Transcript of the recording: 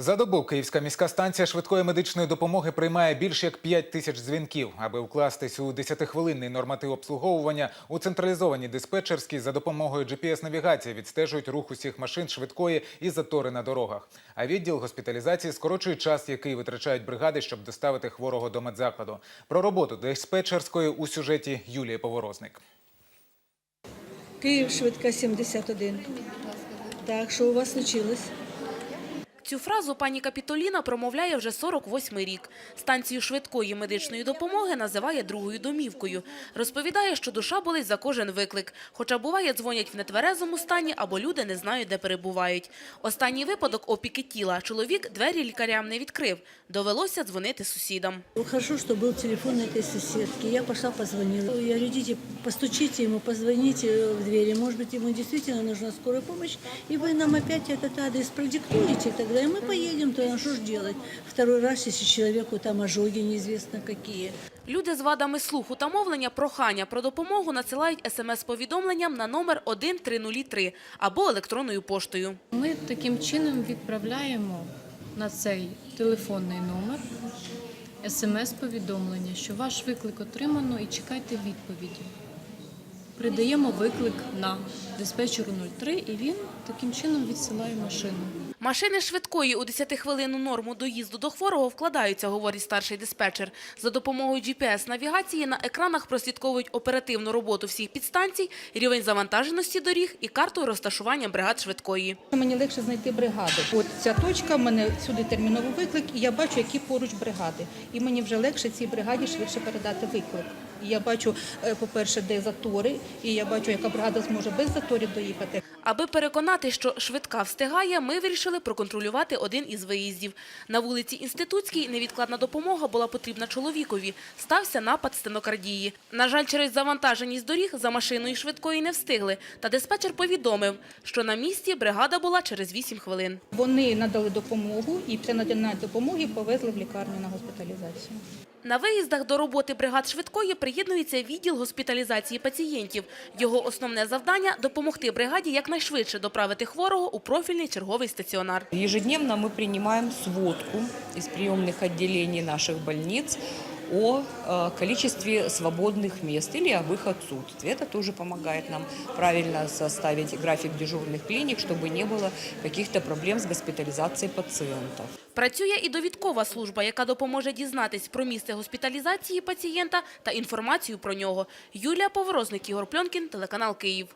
За добу Київська міська станція швидкої медичної допомоги приймає більш як 5 тисяч дзвінків. Аби вкластись у 10-хвилинний норматив обслуговування, у централізованій диспетчерській за допомогою GPS-навігації відстежують рух усіх машин швидкої і затори на дорогах. А відділ госпіталізації скорочує час, який витрачають бригади, щоб доставити хворого до медзакладу. Про роботу диспетчерської у сюжеті Юлії Поворозник. Київ швидка 71. Так, що у вас случилось? Цю фразу пані Капітоліна промовляє вже 48-й рік. Станцію швидкої медичної допомоги називає другою домівкою. Розповідає, що душа болить за кожен виклик. Хоча буває дзвонять в нетверезому стані або люди не знають, де перебувають. Останній випадок опіки тіла. Чоловік двері лікарям не відкрив. Довелося дзвонити сусідам. Ну, Хорошо, что был телефон этой соседки. Я пошла, позвонила. Я говорю, идите, постучите ему, позвоните в двери. Может быть, ему действительно нужна скорая помощь. И вы нам опять этот адрес продиктуете, тогда и мы поедем туда. Что ж делать? Второй раз, если человеку там ожоги неизвестно какие. Люди з вадами слуху та мовлення прохання про допомогу надсилають смс-повідомленням на номер 1303 або електронною поштою. Ми таким чином відправляємо на цей телефонний номер смс-повідомлення, що ваш виклик отримано і чекайте відповіді. Придаємо виклик на диспетчеру 03 і він таким чином відсилає машину. Машини швидкої у 10-хвилинну норму доїзду до хворого вкладаються, говорить старший диспетчер. За допомогою GPS-навігації на екранах прослідковують оперативну роботу всіх підстанцій, рівень завантаженості доріг і карту розташування бригад швидкої. Мені легше знайти бригади. От ця точка, в мене сюди терміновий виклик, і я бачу, які поруч бригади. І мені вже легше цій бригаді швидше передати виклик. І я бачу, е, по-перше, де затори, і я бачу, яка бригада зможе без заторів доїхати. Аби переконати, що швидка встигає, ми вирішили проконтролювати один із виїздів. На вулиці Інститутській невідкладна допомога була потрібна чоловікові. Стався напад стенокардії. На жаль, через завантаженість доріг за машиною швидкої не встигли. Та диспетчер повідомив, що на місці бригада була через 8 хвилин. Вони надали допомогу і після надання допомоги повезли в лікарню на госпіталізацію. На виїздах до роботи бригад швидкої приєднується відділ госпіталізації пацієнтів. Його основне завдання – допомогти бригаді якнайшвидше доправити хворого у профільний черговий стаціонар. Ежедневно ми приймаємо сводку із прийомних відділень наших больниц о э, количестве свободных мест или об их отсутствии. Это тоже помогает нам правильно составить график дежурных клиник, чтобы не было каких-то проблем с госпитализацией пациентов. Працює і довідкова служба, яка допоможе дізнатись про місце госпіталізації пацієнта та інформацію про нього. Юлія Поворозник, Ігор Пльонкін, телеканал «Київ».